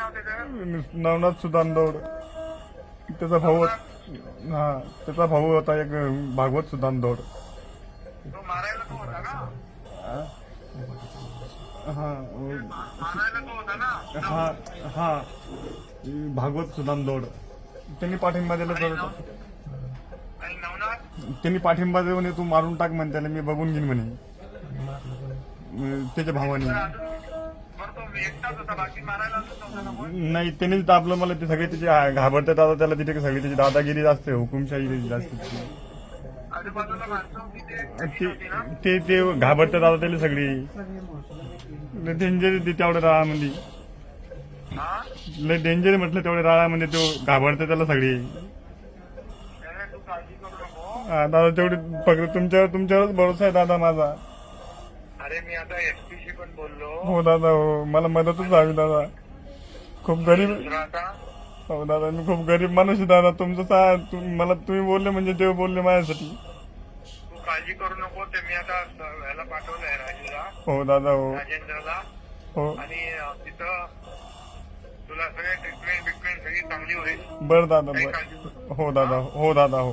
नवनाथ सुदान दौड त्याचा भाऊ हा त्याचा भाऊ होता एक भागवत सुदान दौड हा हा. हा भागवत सुदान दौड त्यांनी पाठिंबा दिला तर त्यांनी पाठिंबा देऊन तू मारून टाक म्हणे त्याला मी बघून घेईन म्हणे. त्याच्या भावाने. नाही त्यांनीच दाबलं मला ते सगळे त्याचे घाबरतात आता त्याला तिथे सगळी त्याची दादागिरी जास्त हुकुमशाही त्याची जास्त ते ते ते घाबरतात आता त्याला सगळी. लई डेंजर ते तेवढ्या राळामध्ये. लई लय डेंजर म्हटलं तेवढ्या राळामध्ये तो घाबरते त्याला सगळी. दादा तेवढी फक्त तुमच्यावर तुमच्यावरच भरोसा आहे दादा माझा. अरे मी आता एसपी शी पण बोललो. हो दादा हो. मला मदतच हवी दादा. खूप गरीब दुसरा आता? हो दादा मी खूप गरीब माणूस आहे दादा. तुमचं सा तुम- मला तुम्ही बोलले म्हणजे देव बोलले माझ्यासाठी. तू काळजी करू नको ते मी आता ह्याला पाठवलंय राजूला. हो दादा हो. राजेंद्रला. हो. आणि अं, तिथं तुला सगळे ट्रीटमेंट बिटमेंट सगळी चांगली होईल. बरं दादा काही बर. काळजी करू हो दादा हो दादा हो.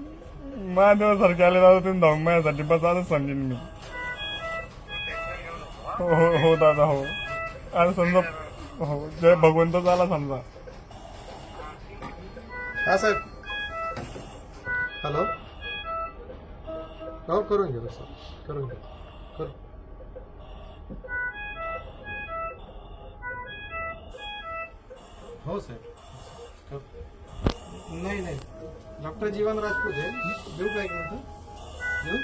महादेवासारखे आले दादा तुम्ही धावून माझ्यासाठी बस असं समजेन मी. हो हो हो दादा हो. आणि समजा हो जय भगवंत झाला समजा. हा साहेब. हॅलो हो करून घ्या सर करून घ्या कर. हो साहेब. कर. नाही नाही डॉक्टर जीवन राजपूत आहे देऊ का एक मिनिट देऊ